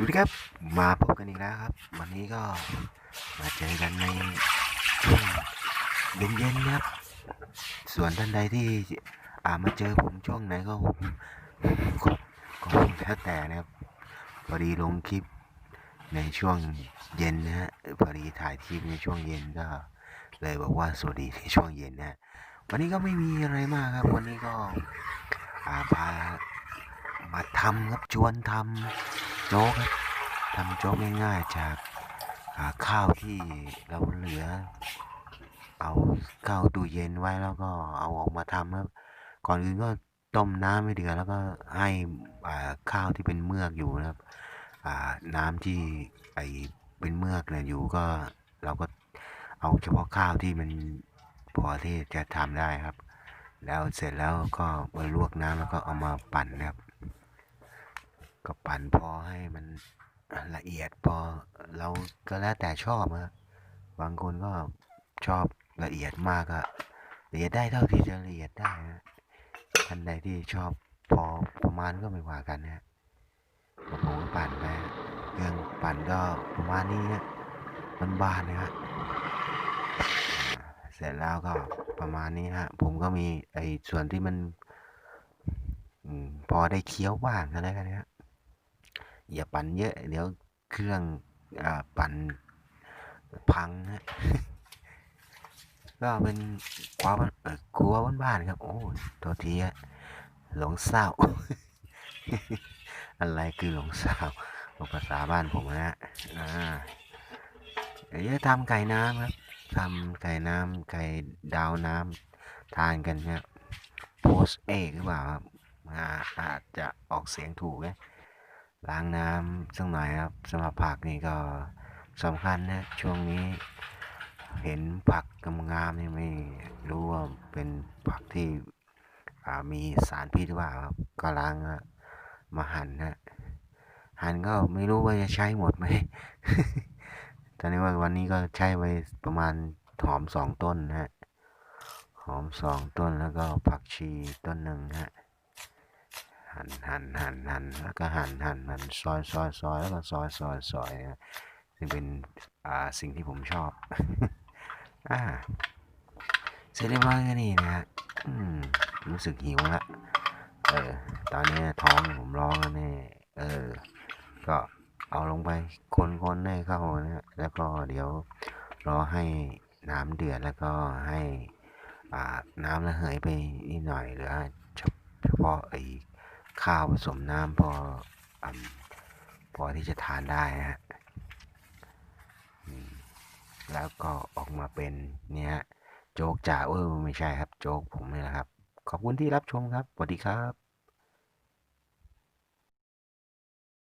วัสดีครับ มาพบกันอีกแล้วครับ วันนี้ก็มาเจอกันในช่วงเย็นๆนะครับ ส่วนท่านใดที่อ่ามาเจอผมช่วงไหนก็ก็ก็แล้วแต่นะครับพอดีลงคลิปในช่วงเย็นนะฮะพอดีถ่ายคลิปในช่วงเย็นก็ เลยบอกว่าสวัสดีในช่วงเย็นนะฮะวันนี้ก็ไม่มีอะไรมากครับ วันนี้ก็อ่าพามาทำครับชวนทำ โจ๊กครับทำโจ๊กง่ายๆจากาข้าวที่เราเหลือ เอาเข้าตู้เย็นไว้แล้วก็เอาออกมาทำครับ ก่อนอื่นก็ต้มน้ำให้เดือดแล้วก็ให้อ่าข้าวที่เป็นเมือกอยู่นะครับอ่าน้ำที่ไอเป็นเมือกเนี่ยอยู่ก็เราก็เอาเฉพาะข้าวที่มันพอที่จะทำได้ครับ แล้วเสร็จแล้วก็มาลวกน้ำแล้วก็เอามาปั่นนะครับ ก็ปั่นพอให้มันละเอียดพอเราก็แล้วแต่ชอบนะบางคนก็ชอบละเอียดมากก็ละเอียดได้เท่าที่จะละเอียดได้นะท่านใดที่ชอบพอประมาณก็ไม่ว่ากันนะผมก็ปั่นไปเครื่องปั่นก็ประมาณนี้นะมันบานนะฮะเสร็จแล้วก็ประมาณนี้ฮะ ผมก็มีไอ้ส่วนที่มันอพอได้เคี้ยวบ้างก็แล้วกันนะฮะ อย่าปั่นเยอะ เดี๋ยวเครื่องอ่าปั่นพังฮะก็เป็นความเอ่อครัวบ้านๆครับ โอ้ตัวทีฮะหลงเศร้า อะไรคือหลงสาภาษาบ้านผมนะฮะอ่าเยวจะทำไก่น้ำครับทำไก่น้ำไก่ดาวน้ำทานกันครับโพสเอกหรือเปล่าครับอ่าอาจจะออกเสียงถูกนะ ล้างน้ำสักหน่อยครับสำหรับผักนี่ก็สำคัญนะช่วงนี้ เห็นผักกำงามนี่ไม่รู้ว่าเป็นผักที่มีสารพิษหรือเปล่าครับก็ล้างมาหั่นฮะหั่นก็ไม่รู้ว่าจะใช้หมดไหมตอนนี้ว่าวันนี้ก็ใช้ไปประมาณหอมสองต้นนะฮะหอมสองต้นแล้วก็ผักชีต้นหนึ่งฮะ หั่นหั่นหั่นหั่นแล้วก็หั่นหั่นหั่นซอยซอยซอยแล้วก็ซอยซอยซอยนี่เป็นอ่าสิ่งที่ผมชอบอ่าเสร็จเรียบร้อยก็นี่นะฮะอืมรู้สึกหิวละเออตอนนี้ท้องผมร้องแล้วนี่เออ ก็เอาลงไปคนๆให้เข้านะแล้วก็เดี๋ยวรอให้น้ำเดือดแล้วก็ให้อ่าน้ำระเหยไปนิดหน่อยหลือเฉเฉพาะไอ้ ข้าวผสมน้ำพออพอที่จะทานได้ฮะแล้วก็ออกมาเป็นเนี่ยโจ๊กจ่าเออไม่ใช่ครับ โจ๊กผมนี่แหละครับ ขอบคุณที่รับชมครับสวัสดีครับ